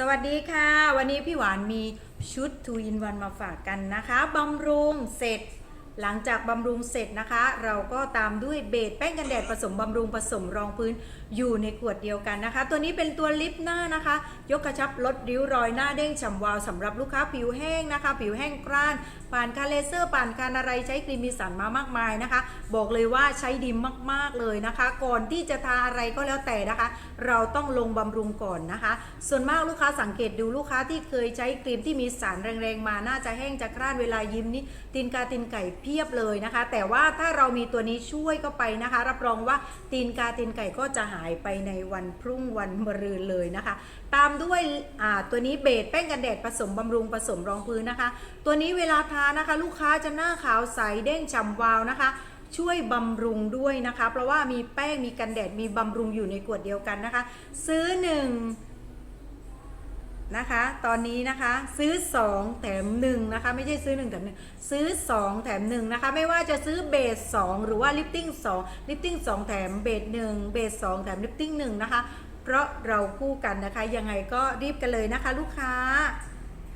สวัสดีค่ะ วันนี้พี่หวานมีชุด2 in 1มาฝากกันนะคะบำรุงเสร็จ หลังจากบำรุงเสร็จนะคะ เราก็ตามด้วยเบสแป้งกันแดดผสมบำรุงผสมรองพื้นอยู่ในขวดเดียวกันนะคะ ตัวนี้เป็นตัวลิปหน้านะคะ ยกกระชับลดริ้วรอยหน้าเด้งฉ่ำวาวสำหรับลูกค้าผิวแห้งนะคะ ผิวแห้งกร้านผ่านการเลเซอร์ผ่านการอะไรใช้ครีมมีสารมามากมายนะคะ บอกเลยว่าใช้ดีมากๆเลยนะคะ ก่อนที่จะทาอะไรก็แล้วแต่นะคะ เราต้องลงบำรุงก่อนนะคะ ส่วนมากลูกค้าสังเกตดูลูกค้าที่เคยใช้ครีมที่มีสารแรงๆมาน่าจะแห้งจะกร้านเวลายิ้มนี่ตีนกาตีนไก่พียบเลยนะคะ แต่ว่าถ้าเรามีตัวนี้ช่วยเข้าไปนะคะ รับรองว่าตีนกาตีนไก่ก็จะหายไปในวันพรุ่งวันมะรืนเลยนะคะ ตามด้วยตัวนี้เบสแป้งกันแดดผสมบำรุงผสมรองพื้นนะคะ ตัวนี้เวลาทานะคะ ลูกค้าจะหน้าขาวใสเด้งฉ่ำวาวนะคะช่วยบำรุงด้วยนะคะ เพราะว่ามีแป้งมีกันแดดมีบำรุงอยู่ในขวดเดียวกันนะคะ ซื้อหนึ่ง นะคะ ตอนนี้นะคะซื้อ 2 แถม1นะคะ ไม่ใช่ซื้อ 1 แถม1ซื้อ 2 แถม1นะคะ ไม่ว่าจะซื้อเบส2หรือว่าลิปติ้ง2ลิปติ้ง2 แถมเบส1เบส2แถมลิปติ้ง1นะคะ เพราะเราคู่กันนะคะ ยังไงก็รีบกันเลยนะคะ ลูกค้า